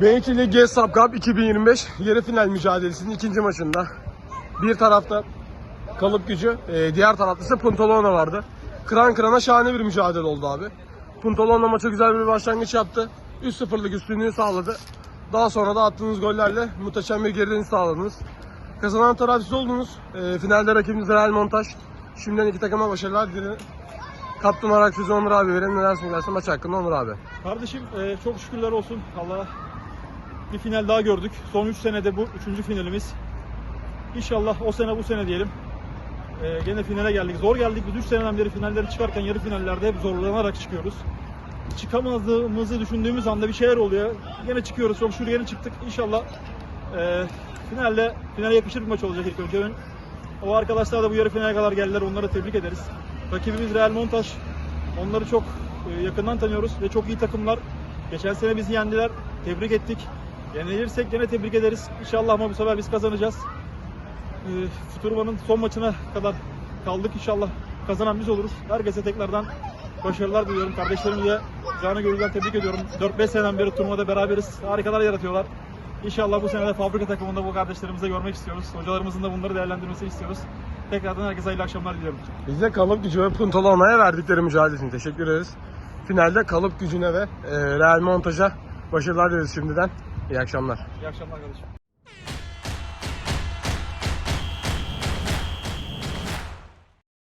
B2 Lig G-Sub Cup 2025 yarı final mücadelesinin ikinci maçında. Bir tarafta kalıp gücü, e, diğer tarafta ise Puntalona vardı. Kıran kırana şahane bir mücadele oldu abi. Puntalona maça güzel bir başlangıç yaptı. 3-0'lık üstünlüğü sağladı. Daha sonra da attığınız gollerle muhteşem bir geri dönüş sağladınız. Kazanan taraf siz oldunuz. E, finalde rakibimiz Real Montaj. Şimdiden iki takıma başarılar dilerim. Kaptan olarak size Onur abi verelim. Neler söylersin maç hakkında Onur abi. Kardeşim e, çok şükürler olsun. Allah bir final daha gördük. Son 3 senede bu 3. finalimiz. İnşallah o sene bu sene diyelim. E, gene finale geldik. Zor geldik. Biz 3 seneden beri finalleri çıkarken yarı finallerde hep zorlanarak çıkıyoruz. Çıkamadığımızı düşündüğümüz anda bir şeyler oluyor. Gene çıkıyoruz. Çok şükür gene çıktık. İnşallah e, finalde finale yakışır bir maç olacak ilk önce. O arkadaşlar da bu yarı finale kadar geldiler. Onları tebrik ederiz. Rakibimiz Real Montaj. Onları çok e, yakından tanıyoruz ve çok iyi takımlar. Geçen sene bizi yendiler. Tebrik ettik. Yenilirsek gene tebrik ederiz. İnşallah ama bu sefer biz kazanacağız. E, Futurman'ın son maçına kadar kaldık. İnşallah kazanan biz oluruz. Herkese tekrardan başarılar diliyorum. Kardeşlerimi de canı gönülden tebrik ediyorum. 4-5 seneden beri turnuvada beraberiz. Harikalar yaratıyorlar. İnşallah bu sene de fabrika takımında bu kardeşlerimizi görmek istiyoruz. Hocalarımızın da bunları değerlendirmesini istiyoruz. Tekrardan herkese hayırlı akşamlar diliyorum. Biz de kalıp gücü ve Puntalona'ya verdikleri mücadele için teşekkür ederiz. Finalde kalıp gücüne ve e, Real Montaj'a başarılar dileriz şimdiden. İyi akşamlar. İyi akşamlar kardeşim.